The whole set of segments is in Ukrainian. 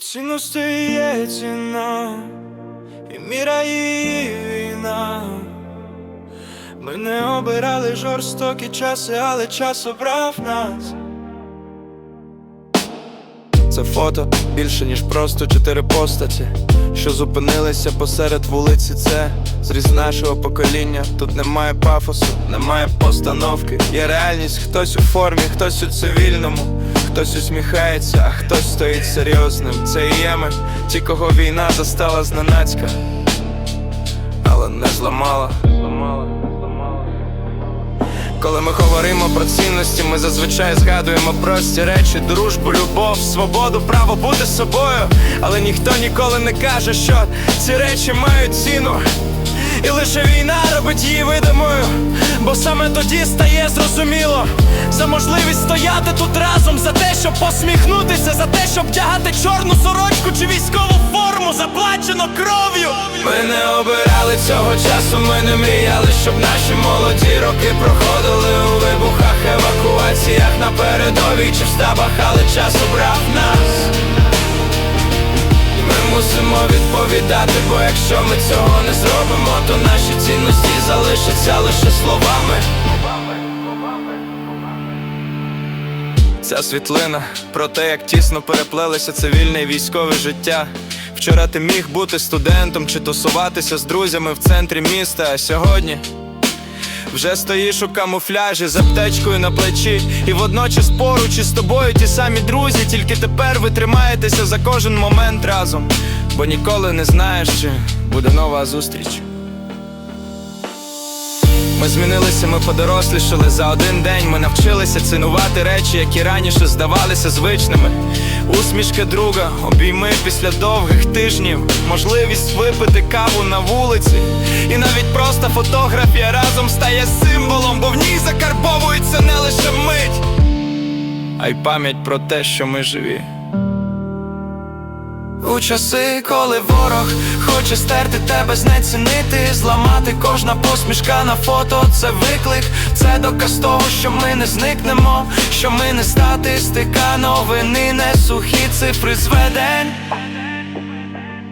Цінності є ціна, і міра її війна. Ми не обирали жорстокі часи, але час обрав нас. Це фото більше, ніж просто чотири постаті, що зупинилися посеред вулиці. Це зріз нашого покоління. Тут немає пафосу, немає постановки. Є реальність, хтось у формі, хтось у цивільному, хтось усміхається, а хтось стоїть серйозним. Це і є ми, ті, кого війна застала зненацька, але не зламала. Коли ми говоримо про цінності, ми зазвичай згадуємо прості речі, дружбу, любов, свободу, право бути собою. Але ніхто ніколи не каже, що ці речі мають ціну. І лише війна робить її видимою, бо саме тоді стає зрозуміло за можливість стояти тут разом, за те, щоб посміхнутися, за те, щоб вдягати чорну сорочку чи військову форму, заплачено кров'ю. Ми не обирали цього часу, ми не мріяли, щоб наші молоді роки проходили у вибухах, евакуаціях на передовій чи в штабах, але час обрав нас. Відповідати, бо якщо ми цього не зробимо, то наші цінності залишаться лише словами. Ця світлина про те, як тісно переплелися цивільне і військове життя. Вчора ти міг бути студентом чи тусуватися з друзями в центрі міста, а сьогодні вже стоїш у камуфляжі з аптечкою на плечі, і водночас поруч із тобою ті самі друзі, тільки тепер ви тримаєтеся за кожен момент разом, бо ніколи не знаєш, чи буде нова зустріч. Ми змінилися, ми подорослішали за один день. Ми навчилися цінувати речі, які раніше здавалися звичними. Усмішка друга, обійми після довгих тижнів, можливість випити каву на вулиці. І навіть просто фотографія разом стає символом, бо в ній закарбовується не лише мить, а й пам'ять про те, що ми живі. У часи, коли ворог хоче стерти тебе, знецінити, зламати кожна посмішка на фото, це виклик, це доказ того, що ми не зникнемо, що ми не статистика, новини, не сухі цифри зведень.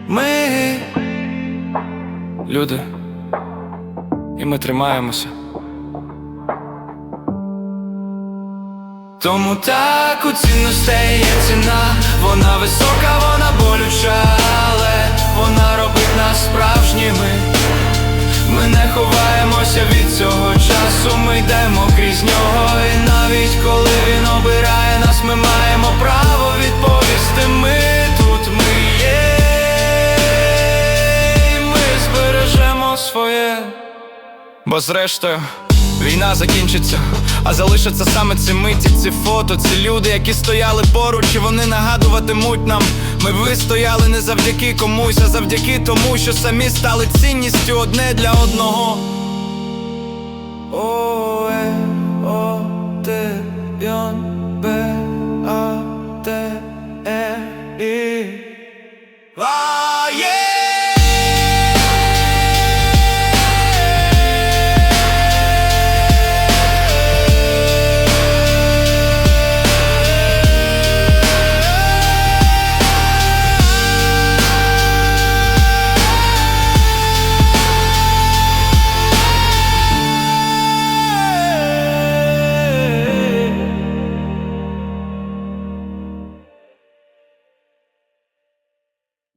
Ми люди, і ми тримаємося. Тому так у цінностей є ціна, вона висока, вона болюча, але вона робить нас справжніми. Ми не ховаємося від цього часу, ми йдемо крізь нього. І навіть коли він обирає нас, ми маємо право відповісти. Ми тут ми є, і ми збережемо своє. Бо зрештою війна закінчиться, а залишаться саме ці миті, ці фото, ці люди, які стояли поруч, і вони нагадуватимуть нам. Ми вистояли не завдяки комусь, а завдяки тому, що самі стали цінністю одне для одного.